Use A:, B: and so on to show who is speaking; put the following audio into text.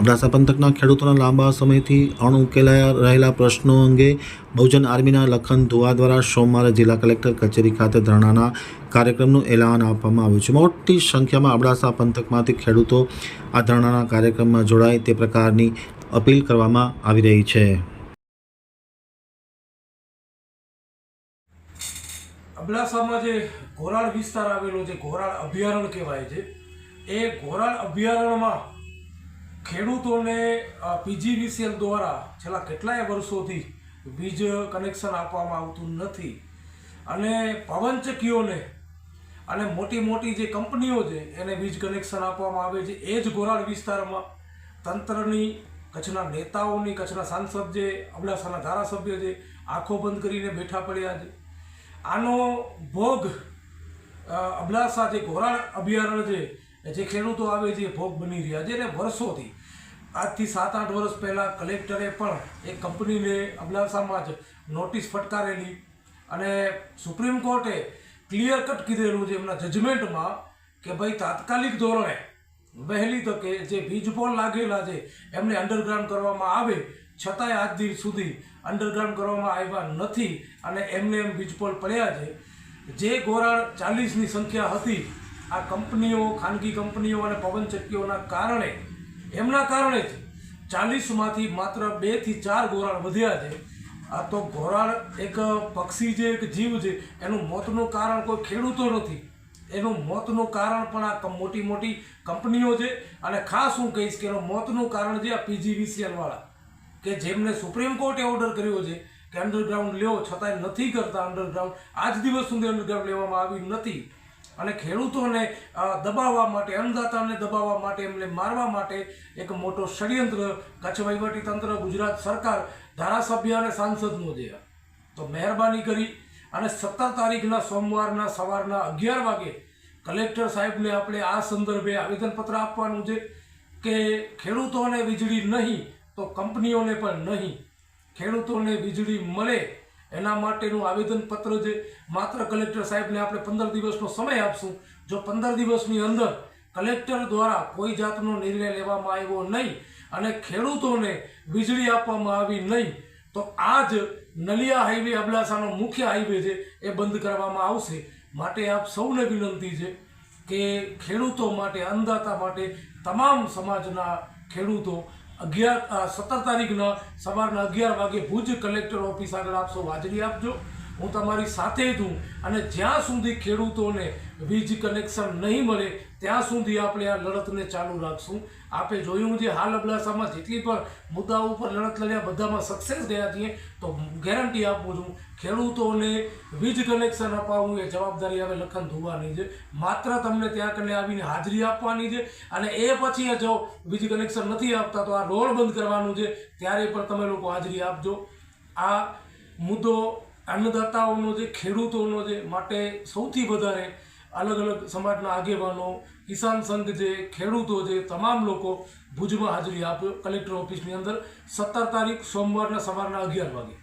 A: અબડાસા પંથકના ખેડૂતોના લાંબા સમયથી અણઉકેલાયા રહેલા પ્રશ્નો અંગે બહુજન આર્મીના લખન ધુવા દ્વારા સોમવારે જિલ્લા કલેક્ટર કચેરી ખાતે ધરણાના કાર્યક્રમનું એલાન આપવામાં આવ્યું છે. મોટી સંખ્યામાં અબડાસા પંથકમાંથી ખેડૂતો આ ધરણાના કાર્યક્રમમાં જોડાય તે પ્રકારની અપીલ કરવામાં આવી રહી છે.
B: અબડાસામાં જે ઘોરાળ વિસ્તાર આવેલો છે ઘોરાળ અભયારણ્ય કહેવાય છે, એ ઘોરાળ અભયારણ્યમાં ખેડૂતોને પીજીવીસીએલ દ્વારા છેલ્લા કેટલાય વર્ષોથી વીજ કનેક્શન આપવામાં આવતું નથી. અને પવનચક્કીઓને અને મોટી મોટી જે કંપનીઓ છે, એને વીજ કનેક્શન આપવામાં આવે છે. એ જ ગોરાળ વિસ્તારમાં તંત્રની, કચ્છના નેતાઓની, કચ્છના સાંસદ જે, અબડાસાના ધારાસભ્ય છે આંખો બંધ કરીને બેઠા પડ્યા છે. આનો ભોગ અબડાસા જે ઘોરાળ અભયારણ્ય છે જે ખેડૂતો આવે છે ભોગ બની રહ્યા છે. અને વર્ષોથી, આજથી સાત આઠ વર્ષ પહેલાં કલેક્ટરે પણ એક કંપનીને અબલાસામાં જ નોટિસ ફટકારેલી અને સુપ્રીમ કોર્ટે ક્લિયર કટ કીધેલું છે એમના જજમેન્ટમાં કે ભાઈ તાત્કાલિક ધોરણે વહેલી તકે જે વીજ પોલ લાગેલા છે એમને અંડરગ્રાઉન્ડ કરવામાં આવે, છતાંય આજ દિવસ સુધી અંડરગ્રાઉન્ડ કરવામાં આવ્યા નથી અને એમને એમ વીજ પોલ પડ્યા છે. જે ગોરાળ ચાલીસની સંખ્યા હતી આ કંપનીઓ, ખાનગી કંપનીઓ અને પવનચક્કીઓના કારણે, એમના કારણે જ ચાલીસમાંથી માત્ર બેથી ચાર ગોરાળ વધ્યા છે. આ તો ઘોરાળ એક પક્ષી છે, એક જીવ છે. એનું મોતનું કારણ કોઈ ખેડૂતો નથી. એનું મોતનું કારણ પણ આ મોટી મોટી કંપનીઓ છે. અને ખાસ હું કહીશ કે એનું મોતનું કારણ છે આ પીજીવીસીએલવાળા કે જેમને સુપ્રીમ કોર્ટે ઓર્ડર કર્યો છે કે અંડરગ્રાઉન્ડ લેવો છતાંય નથી કરતા અંડરગ્રાઉન્ડ. આજ દિવસ સુધી અંડરગ્રાઉન્ડ લેવામાં આવ્યું નથી. અને ખેડૂતોને દબાવવા માટે, અન્નદાતાને દબાવવા માટે, એમને મારવા માટે એક મોટો ષડયંત્ર, કચ્છ વહીવટી તંત્ર, ગુજરાત સરકાર, ધારાસભ્ય અને સાંસદનો છે તો મહેરબાની કરી અને સત્તર તારીખના સોમવારના સવારના અગિયાર વાગે કલેક્ટર સાહેબને આપણે આ સંદર્ભે આવેદનપત્ર આપવાનું છે કે ખેડૂતોને વીજળી નહીં તો કંપનીઓને પણ નહીં. ખેડૂતોને વીજળી મળે એના માટેનું આવેદનપત્ર છે. માત્ર કલેક્ટર સાહેબને આપણે પંદર દિવસનો સમય આપશું. જો પંદર દિવસની અંદર કલેક્ટર દ્વારા કોઈ જાતનો નિર્ણય લેવામાં આવ્યો નહીં અને ખેડૂતોને વીજળી આપવામાં આવી નહીં, તો આ જ નલિયા હાઈવે અબડાસાનો મુખ્ય હાઈવે છે એ બંધ કરવામાં આવશે. માટે આપ સૌને વિનંતી છે કે ખેડૂતો માટે અન્નદાતા માટે, તમામ સમાજના ખેડૂતો અગિયાર સત્તર તારીખના સવારના અગિયાર વાગે ભુજ કલેક્ટર ઓફિસ આગળ આપશો. હાજરી આપજો. હું તમારી સાથે જ છું અને જ્યાં સુધી ખેડૂતોને વીજ કનેક્શન નહીં મળે, ત્યાં સુધી આપણે આ લડતને ચાલુ રાખશું. આપે જોયું છે, હાલ અબડાસામાં જેટલી પણ મુદ્દાઓ ઉપર લડત લડ્યા, બધામાં સક્સેસ ગયા છીએ, તો ગેરંટી આપું છું, ખેડૂતોને વીજ કનેક્શન અપાવવું એ જવાબદારી હવે લખન ધોવાની છે. માત્ર તમને ત્યાં કને આવીને હાજરી આપવાની છે, અને એ પછી જો વીજ કનેક્શન નથી આપતા, તો આ રોડ બંધ કરવાનું છે. ત્યારે પણ તમે લોકો હાજરી આપજો. આ મુદ્દો અન્નદાતાઓનો છે ખેડૂતોનો જે માટે સૌથી વધારે અલગ અલગ સમાજના આગેવાનો, કિસાન સંઘ જે ખેડૂતો જે તમામ લોકો ભુજમાં હાજરી આપ્યો કલેક્ટર ઓફિસની અંદર સત્તર તારીખ સોમવારના સવારના અગિયાર વાગે.